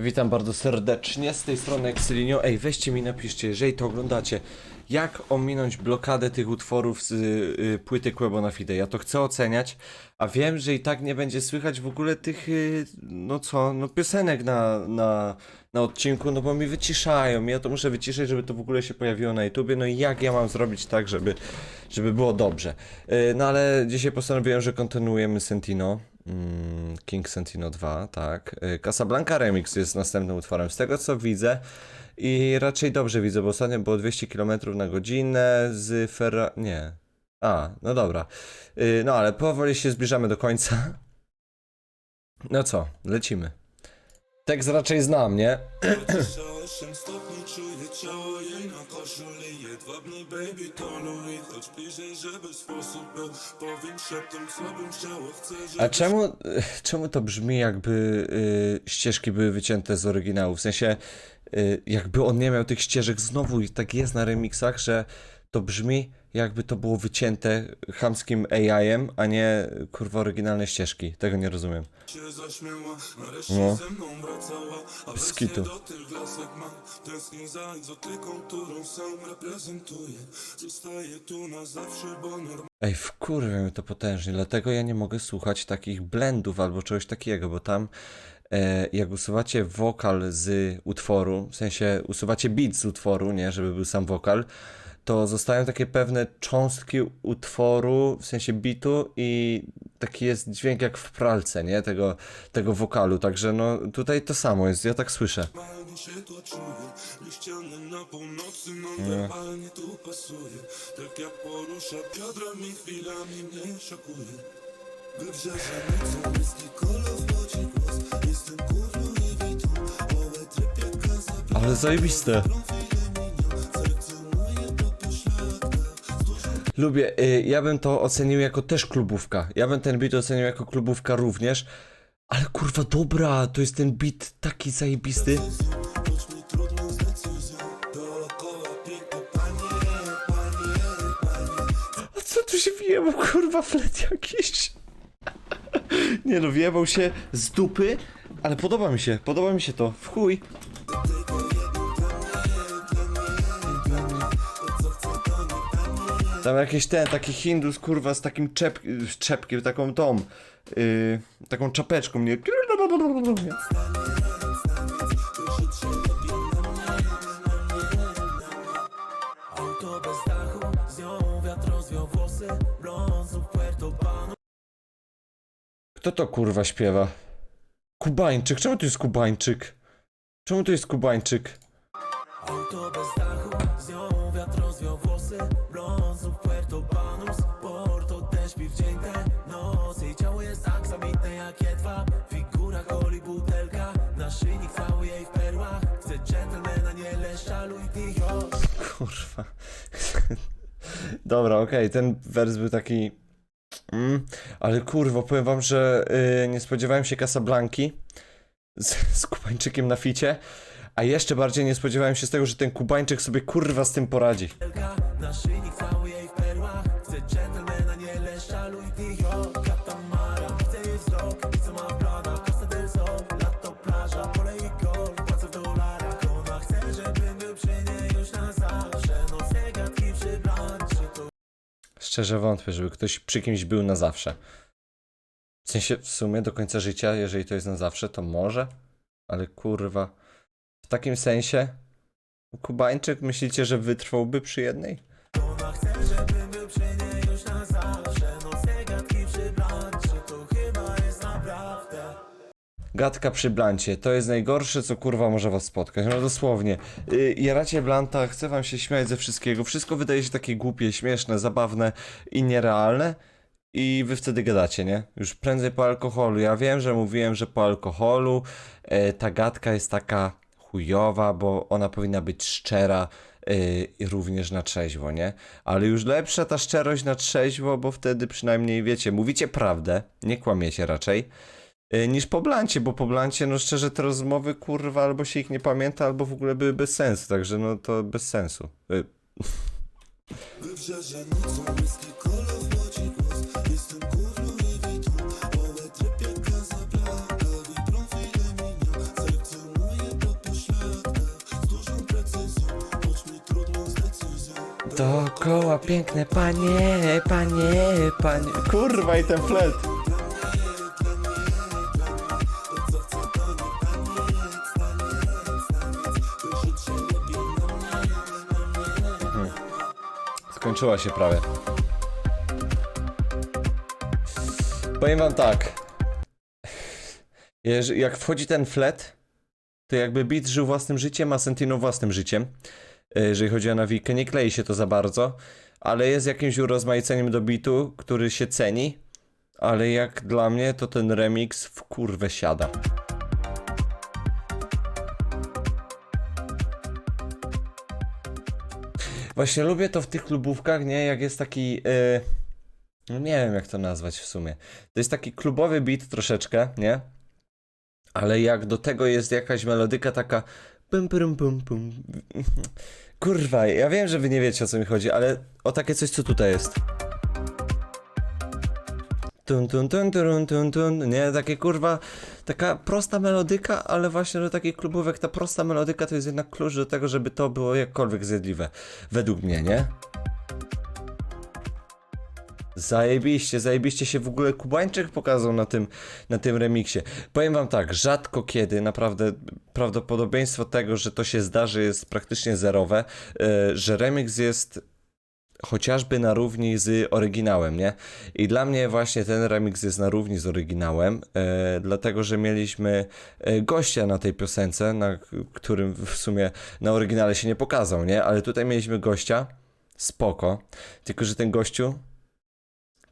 Witam bardzo serdecznie z tej strony Excelinio. Ej, weźcie mi napiszcie, jeżeli to oglądacie, jak ominąć blokadę tych utworów z y, y, płyty Quebo na Fide. Ja to chcę oceniać, a wiem, że i tak nie będzie słychać w ogóle tych, y, no co, no piosenek na, na, na odcinku, no bo mi wyciszają. Ja to muszę wyciszyć, żeby to w ogóle się pojawiło na YouTubie. No i jak ja mam zrobić tak, żeby, żeby było dobrze. Y, no ale dzisiaj postanowiłem, że kontynuujemy Sentino. Mm, King Sentino 2, tak. Y, Casablanca Remix jest następnym utworem. Z tego co widzę i raczej dobrze widzę, bo ostatnio było 200 km na godzinę z Ferra... nie. A, no dobra. Y, No ale powoli się zbliżamy do końca. No co, lecimy. Tekst raczej znam, nie? 28 stopni czuję ciało jej na koszuli Jedwabny baby tonu i chodź bliżej, żeby sposób był Powiem szeptem, co bym chciał, chcę, żeby A czemu, czemu to brzmi jakby y, ścieżki były wycięte z oryginału? W sensie, y, jakby on nie miał tych ścieżek znowu i tak jest na remixach, że to brzmi jakby to było wycięte chamskim AI-em, a nie kurwa oryginalne ścieżki. Tego nie rozumiem. No. ze mną wracała A Bez wersję kitu. do tych lasek mam Tęsknię za egzotyką, którą sam reprezentuję Zostaję tu na zawsze, bo normalnie Ej, wkurwia mnie to potężnie, dlatego ja nie mogę słuchać takich blendów albo czegoś takiego, bo tam e, jak usuwacie wokal z utworu, w sensie usuwacie beat z utworu, nie, żeby był sam wokal, to zostają takie pewne cząstki utworu, w sensie bitu i taki jest dźwięk jak w pralce, nie, tego, tego wokalu, także no tutaj to samo jest, ja tak słyszę. się to czuję Liściany na północy, non-werbalnie tu pasuje. Tak jak porusza biodrami, chwilami mnie szokuje. Wybrzeże nocą, whisky, kola w wodzie głos. Jestem kurwą i witą, małe tryb jak Casablanca Ale zajebiste. Lubię, y, ja bym to ocenił jako też klubówka. Ja bym ten beat ocenił jako klubówka również. Ale kurwa, dobra, to jest ten beat taki zajebisty. A co tu się wjebał, kurwa, flet jakiś? Nie no, wjebał się z dupy, ale podoba mi się, podoba mi się to, w chuj. Tam jakiś ten, taki hindus, kurwa, z takim czep, czepkiem, taką tą, yy, taką czapeczką, nie? Kto to kurwa śpiewa? Kubańczyk, czemu to jest Kubańczyk? Czemu to jest Kubańczyk? Auto bez dachu, z nią wiatr rozwiał włosy Kurwa. Dobra, okej, ten wers był taki. Mm, ale kurwa, powiem wam, że y, nie spodziewałem się Casablanki z, z Kubańczykiem na ficie, a jeszcze bardziej nie spodziewałem się z tego, że ten Kubańczyk sobie kurwa z tym poradzi. Szczerze wątpię, żeby ktoś przy kimś był na zawsze. W sensie, w sumie do końca życia, jeżeli to jest na zawsze, to może, ale kurwa. W takim sensie, Kubańczyk myślicie, że wytrwałby przy jednej? Gadka przy blancie, to jest najgorsze, co kurwa może was spotkać. No dosłownie. Yy, jaracie blanta, chcę wam się śmiać ze wszystkiego. Wszystko wydaje się takie głupie, śmieszne, zabawne i nierealne. I wy wtedy gadacie, nie? Już prędzej po alkoholu. Ja wiem, że mówiłem, że po alkoholu e, ta gadka jest taka chujowa, bo ona powinna być szczera i również na trzeźwo, nie? Ale już lepsza ta szczerość na trzeźwo, bo wtedy przynajmniej wiecie, mówicie prawdę, nie kłamiecie raczej. Y, niż po Blancie, bo po Blancie, no szczerze, te rozmowy, kurwa, albo się ich nie pamięta, albo w ogóle były bez sensu, także no to bez sensu. Wybrzeże nocą, kolor, głos Jestem serce moje to Z dużą precyzją, mi z decyzją Dookoła piękne panie, panie, panie Kurwa i ten flet! Skończyła się prawie. Powiem wam tak. Jak wchodzi ten flet, to jakby Beat żył własnym życiem, a Sentino własnym życiem. E, Jeżeli chodzi o nawikę, nie klei się to za bardzo, ale jest jakimś urozmaiceniem do bitu, który się ceni. Ale jak dla mnie, to ten remix w kurwę siada. Właśnie lubię to w tych klubówkach, nie? Jak jest taki. no nie wiem, jak to nazwać w sumie. To jest taki klubowy beat troszeczkę, nie? Ale jak do tego jest jakaś melodyka taka. Pum, pum, pum, pum. Kurwa, ja wiem, że wy nie wiecie o co mi chodzi, ale o takie coś, co tutaj jest. Tun, tun, tun, tun, tun, tun. Nie, takie kurwa, taka prosta melodyka, ale właśnie do takich klubówek ta prosta melodyka to jest jednak klucz do tego, żeby to było jakkolwiek zjadliwe. Według mnie, nie? Zajebiście, zajebiście się w ogóle Kubańczyk pokazał na tym, na tym remiksie. Powiem wam tak, rzadko kiedy, naprawdę prawdopodobieństwo tego, że to się zdarzy jest praktycznie zerowe, e, że remix jest chociażby na równi z oryginałem, nie? I dla mnie właśnie ten remix jest na równi z oryginałem, e, dlatego że mieliśmy e, gościa na tej piosence, na którym w sumie na oryginale się nie pokazał, nie? Ale tutaj mieliśmy gościa, spoko, tylko że ten gościu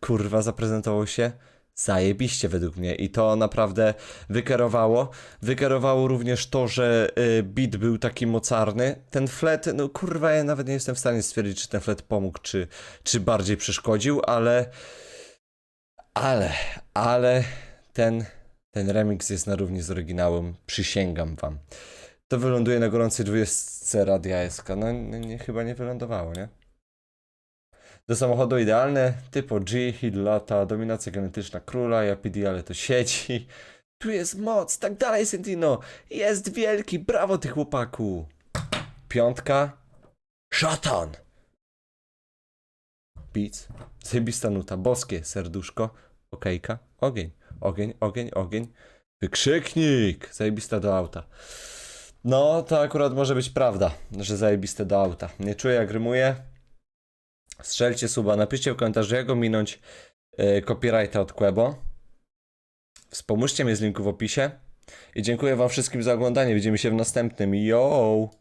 kurwa zaprezentował się zajebiście według mnie i to naprawdę wykierowało. Wykierowało również to, że y, beat był taki mocarny. Ten flet, no kurwa, ja nawet nie jestem w stanie stwierdzić, czy ten flet pomógł, czy, czy bardziej przeszkodził, ale ale, ale ten, ten remix jest na równi z oryginałem, przysięgam wam. To wyląduje na gorącej 20 Radia SK. No nie, chyba nie wylądowało, nie? Do samochodu idealne, typo G, hit lata, dominacja genetyczna króla, JPD, ale to sieci. Tu jest moc, tak dalej Sentino. Jest wielki, brawo ty chłopaku. Piątka. Szatan. Beats. Zajebista nuta, boskie serduszko. Okejka. Ogień, ogień, ogień, ogień. Wykrzyknik. Zajebista do auta. No, to akurat może być prawda, że zajebiste do auta. Nie czuję jak rymuję. Strzelcie suba, napiszcie w komentarzu jak ominąć yy, copyrighta od Quebo. Wspomóżcie mnie z linku w opisie. I dziękuję wam wszystkim za oglądanie. Widzimy się w następnym. Yo!